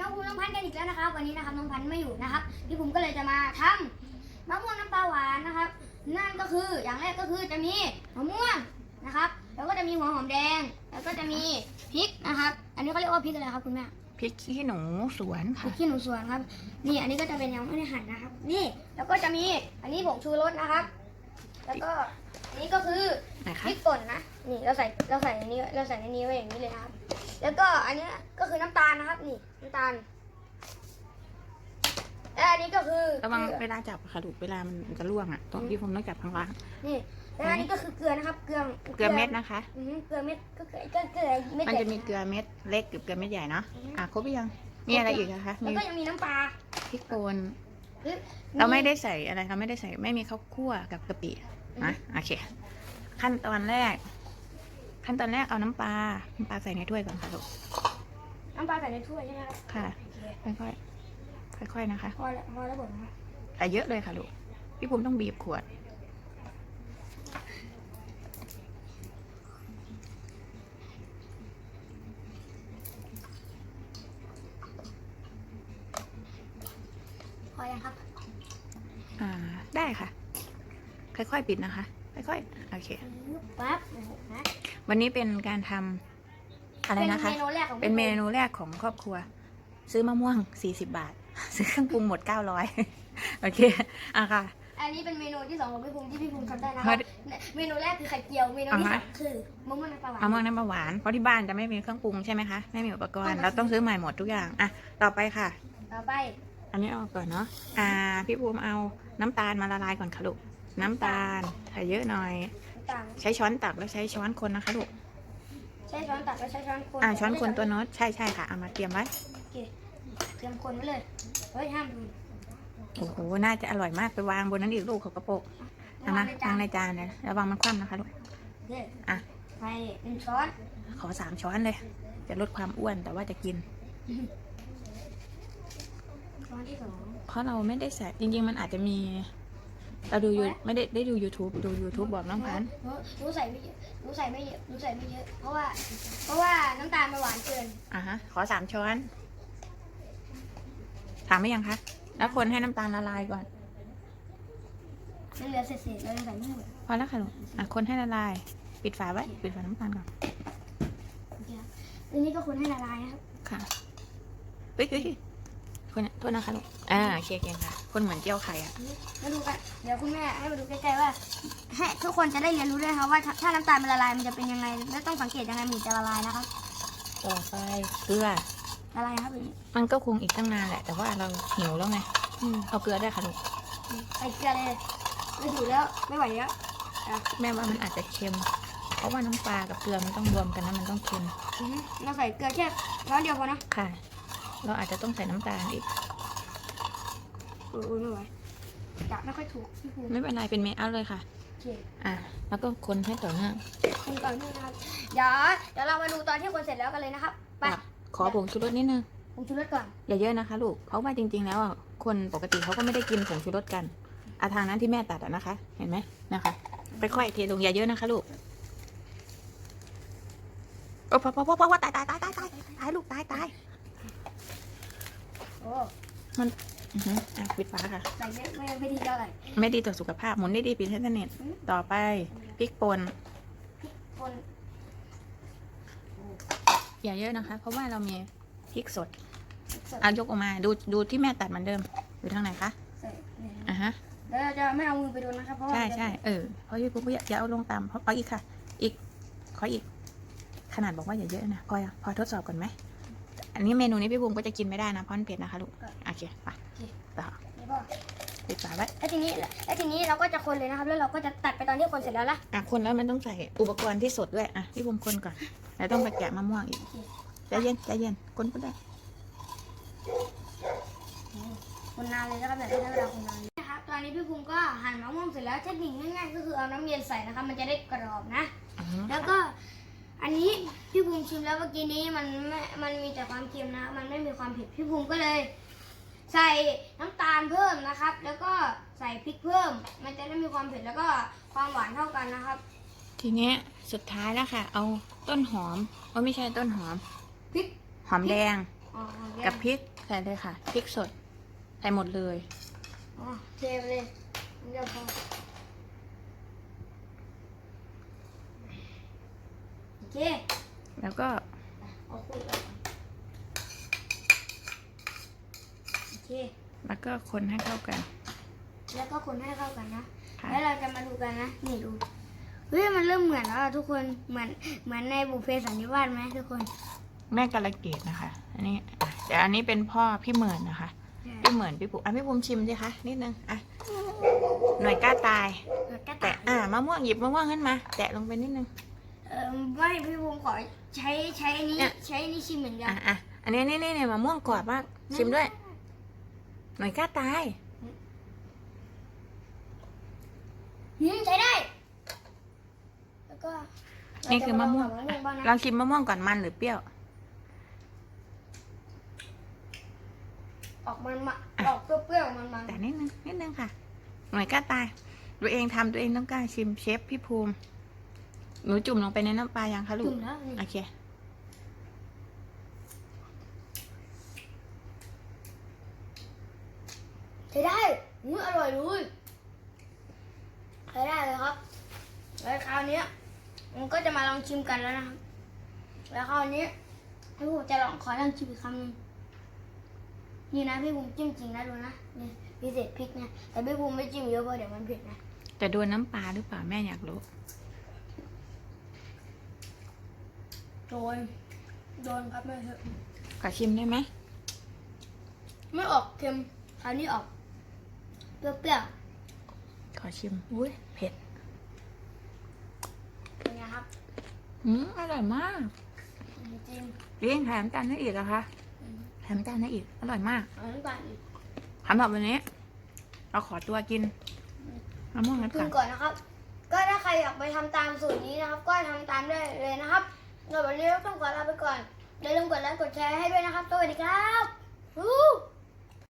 น้องภูมิน้องพันธุ์กันอีกแล้วนะครับ วันนี้นะครับน้องพันธุ์ไม่อยู่นะครับ พี่ภูมิก็เลยจะมาทำมะม่วงน้ำปลาหวานนะครับ นั่นก็คืออย่างแรกก็คือจะมีมะม่วงนะครับ แล้วก็จะมีหัวหอมแดง แล้วก็จะมีพริกนะครับ อันนี้เขาเรียกว่าพริกอะไรครับคุณแม่พริกขี้หนูสวนพริค่ะกขี้หนูสวนครับ นี่อันนี้ก็จะเป็นยังไม่ได้หั่นนะครับ นี่แล้วก็จะมีอันนี้ผงชูรสนะครับ แล้วก็อั นนี้ก็คือไหนพคะริกป่นนะ นี่เราใส่เราใส่ในนี้เราใส่ในนี้ไว้อย่างนี้เลยนะครับ แล้วก็อันเนี้ยก็คือน้ำตาลนะครับ นี่น้ำตาลและอันนี้ก็คือระวังเกลืเวอลาจับค่ะลูกเวลามันจะล่วงอะต้องพี่ผมต้องจับข้างล่างนี่และอันนี้ก็คือเกลือนะครับ เกลือเกลือเม็ดนะคะ อือฮึเกลือเม็ดก็เกลือก็เกลือเม็ดมันจะใหญ่มีเกลือเม็ดเล็กกับเกลือเม็ดใหญ่เนาะอือฮึอะครบหรือยังมีอะไรอีกนะคะแล้วมีก็ยังมีน้ำปลาพริกป่นหรือเราไม่ได้ใส่อะไรเราไม่ได้ใส่ไม่มีข้าวคั่วกับกะปิ นะโอเค ขั้นตอนแรก ขั้นตอนแรกเอาน้ำปลา น้ำปลาใส่ในถ้วยก่อนค่ะลูก น้ำปลาใส่ในถ้วยใช่ไหมครับค่ะโอเคค่อยๆ ค่อยๆ นะคะพอแล้วพอแล้วผมนะครับใส่เยอะเลยค่ะลูก พี่ภูมิต้องบีบขวด พอยังครับ อ่า ได้ค่ะ ค่อยๆปิดนะคะ ค่อยๆโอเค ปั๊บโอ้โหนะวันนี้เป็นการทำอะไรนะคะ เป็นเมนูแรกของเป็นเมพี่นูแรกของครอบครัว ซื้อมะม่วง 40 บาท ซื้อเครื่องปรุงหมด 900 โอเคอะค่ะ อันนี้เป็นเมนูที่สองของพี่ภูมิที่พี่ภูมิทำได้นะคพอรับเมนูแรกคือไข่เจียว เมนูที่อ่าสอฮะงคือมะม่วงน้ำปลาหวานมะม่วงน้ำปลาหวาน เพราะที่บ้านจะไม่มีเครื่องปรุงใช่ไหมคะ ไม่มีอุปกรณ์เอามาเราต้องซื้อใหม่หมดทุกอย่าง อะ ต่อไปค่ะ ต่อไป อันนี้เอาก่อนเนาะ อ่า พี่ภูมิเอาน้ำตาลมาละลายก่อนค่ะลูก น้ำตาลใส่เยอะหน่อยน้ำตาลใช้ช้อนตักแล้วใช้ช้อนคนนะคะลูก ใช้ช้อนตักแล้วใช้ช้อนคนอ่าช้อนคนตัวโน้ตใช่ใช่ค่ะ เอามาเตรียมไว้ โอเคเตรียมคนไว้เลย เฮ้ยห้ามดูโอ้โห น่าจะอร่อยมากไปวางบนนั้นอีกลูกเขากระโปรงเอามาวางในจานเลยระวังมันคว่ำนะคะลูกโอเคอะไปหนึ่งช้อน ขอสามช้อนเลย จะลดความอ้วนแต่ว่าจะกิน ช้อนที่สองเพราะเราไม่ได้ใส่จริงๆ มันอาจจะมี เราดูยูไม่ได้ได้ดู YouTube ดู YouTube บอกน้องพันธุ์หนูหนูใส่ไม่เยอะหนูใส่ไม่เยอะหนูใส่ไม่เยอะ เพราะว่า เพราะว่าน้ำตาลมันหวานเกิน อะฮะ ขอสามช้อน ถามไม่ยังคะ แล้วคนให้น้ำตาลละลายก่อนมันเหลือเศษๆเรายังใส่ไม่หมดพอแล้วค่ะลูกอะคนให้ละลาย ปิดฝาไว้ ปิดฝาน้ำตาลก่อน โอเคครับอันนี้ก็คนให้ละลายนะครับค่ะเฮ้ยเฮ้ย คนโทษนะคะลูกอ่าโอเคเก่งค่ะคนเหมือนเจียวไข่อะมาดูกัน เดี๋ยวคุณแม่ให้มาดูใกล้ๆว่าให้ทุกคนจะได้เรียนรู้ด้วยครับว่าถ้าถ้าน้ำตาลมันละลายมันจะเป็นยังไง และต้องสังเกตยังไงมันถึงจะละลายนะครับ ต่อไปเกลือละลายนะครับแบบนี้มันก็คงอีกตั้งนานแหละ แต่ว่าเราหิวแล้วไงอืมเอาเกลือได้ค่ะลูกใส่เกลือเลยไม่ถูกแล้วไม่ไหวแล้วแม่ว่ามันอาจจะเค็ม เพราะว่าน้ำปลากับเกลือมันต้องรวมกันนะมันต้องเค็มอือฮึเราใส่เกลือแค่ร้อนเดียวพอนะค่ะ เราอาจจะต้องใส่น้ำตาลอีก โอ้ยไม่ไหวจับไม่ค่อยถูกพี่ภูมิไม่เป็นไรเป็นเมคอัพเลยค่ะ โอเคอะ แล้วก็คนให้ต่อเนื่องคนก่อนนี่นะครับเดี๋ยวเดี๋ยวเรามาดูตอนที่คนเสร็จแล้วกันเลยนะครับ ไปอะขอผงชูรสนิดนึง ผมชูรสก่อน อย่าเยอะนะคะลูก เพราะว่าจริง ๆ แล้วอะคนปกติเขาก็ไม่ได้กินผงชูรสกันอาทางนั้นที่แม่ตัดอะนะคะ เห็นไหมนะคะค่อยๆเทลงอย่าเยอะนะคะลูกโอ้พอพอพอพอพอตายตายตายตายตายตายลูกตายตาย โอ้อือหืออะปิดฝาค่ะ ใส่เยอะไม่ไม่ดีเท่าไหร่ไม่ดีต่อสุขภาพหมุนได้ดีปิดให้สนิทอืมต่อไปพริกป่นคนอย่าเยอะนะคะ เพราะว่าเรามีพริกสดใส่เอายกออกมาดูดูที่แม่ตัดเหมือนเดิม อยู่ทางไหนคะใส่เนี่ยนะอะฮะ แล้วเราจะไม่เอามือไปโดนนะครับ เพราะว่าใช่มันจะใช่เออเพราะยี่ปุ๊บอย่าอย่าเอาลงต่ำเพราะเอาอีกค่ะ อีกขออีก ขนาดบอกว่าอย่าเยอะนะพอยังพอทดสอบก่อนไหม อันนี้เมนูนี้พี่ภูมิก็จะกินไม่ได้นะเพราะมันเผ็ดนะคะลูก โอเคไปต่อแล้วก็ปิดฝาไว้แล้วทีนี้แล้วทีนี้เราก็จะคนเลยนะครับ แล้วเราก็จะตัดไปตอนที่คนเสร็จแล้วละอะคนแล้วมันต้องใส่อุปกรณ์ที่สดด้วย อะพี่ภูมิคนก่อน แล้วต้องไปแกะมะม่วงอีกใจเย็นใจเย็นคนก็ได้คนนานเลยนะครับแบบไม่ใช้เวลาคนนานนะครับตอนนี้พี่ภูมิก็หั่นมะม่วงเสร็จแล้วเทคนิคง่ายๆก็คือเอาน้ำเย็นใส่นะครับมันจะได้กรอบนะอือฮึแล้วก็ อันนี้พี่ภูมิชิมแล้วเมื่อกี้นี้มันไม่มันมีแต่ความเค็มนะมันไม่มีความเผ็ดพี่ภูมิก็เลย ใส่น้ำตาลเพิ่มนะครับ แล้วก็ใส่พริกเพิ่ม มันจะได้มีความเผ็ดแล้วก็ความหวานเท่ากันนะครับทีเนี้ยสุดท้ายแล้วค่ะ เอาต้นหอมว่าไม่ใช่ต้นหอม พริกหอมแดงอ๋อหอมกับพริกใส่เลยค่ะพริกสดใส่หมดเลย อ๋อเทไปเลยมันจะพอโอ เคแล้วก็เอาคุยกันก่อนโอเค แล้วก็คนให้เข้ากัน แล้วก็คนให้เข้ากันนะ ค่ะ แล้วเราจะมาดูกันนะ นี่ดู เฮ้ย มันเริ่มเหมือนแล้วอะทุกคน เหมือน เหมือนในบุพเพสันนิวาสไหมทุกคนแม่กาลเกตนะคะ อันนี้อะแต่อันนี้เป็นพ่อพี่เหมือนนะคะ พี่เหมือนพี่ปุ๊อะพี่ภูมิชิมสิคะนิดนึงอะหน่อยกล้าตาย แล้วก็แตะอ่ามะม่วงหยิบมะม่วงขึ้นมา แตะลงไปนิดนึงเออไม่พี่ภูมิขอใช้ใช้อันนี้เนี่ยใช้อันนี้ชิมเหมือนกันอะอะอันนี้นี่นี่นี่มะม่วงกรอบมากชิมด้วย หน่อยกล้าตายอืมใช้ได้ แล้วก็นี่คือมะม่วงเราจาลองกับมะม่วงบ้างลอนะงชิมมะม่วงก่อนมันหรือเปรี้ยว ออกมันมาออกเปรี้ยวๆมันมันแต่นิดนึงนิดนึงค่ะ หน่อยกล้าตายตัวเองทำตัวเองต้องกล้าชิมเชฟพี่ภูมิ หนูจุ่มลงไปในน้ำปลายังคะลูจุ่กมแล้วนี่โอเค ใช้ได้อุ้ยอร่อยเลยใช้ได้เลยครับ แล้วคราวเนี้ยมันก็จะมาลองชิมกันแล้วนะครับ แล้วคราวนี้พี่ภูมิจะลองขอลองชิมอีกคำหนึงนี่นะพี่ภูมิจิ้มจริงนะดูนะนี่พิเศษพริกนะแต่พี่ภูมิไม่จิ้มเยอะเพราะเดี๋ยวมันเผ็ดนะแต่โดนน้ำปลาหรือเปล่าแม่อยากรู้ โดน โดนครับแม่เถอะขอชิมได้ไหมไม่ออกเค็มคราวนี้ออก เปรี้ยวขอชิม อุ้ยเผ็ดๆเป็นไงครับอืมอร่อยมากจริงเลี้ยงแถมจานให้อีกเหรอคะอืมแถมจานให้อีก อร่อยมากเอาน้ำตาลอีกสำหรับวันนี้ เราขอตัวกินมะม่วงกันกิก่อน นก่อนนะครับ ก็ถ้าใครอยากไปทำตามสูตรนี้นะครับ ก็ทำตามได้เลยนะครับ เราวันนี้เราต้องขอลาไปก่อนอย่าลืมกดไลค์กดแชร์ให้ด้วยนะครับสวัสดีครับฮู้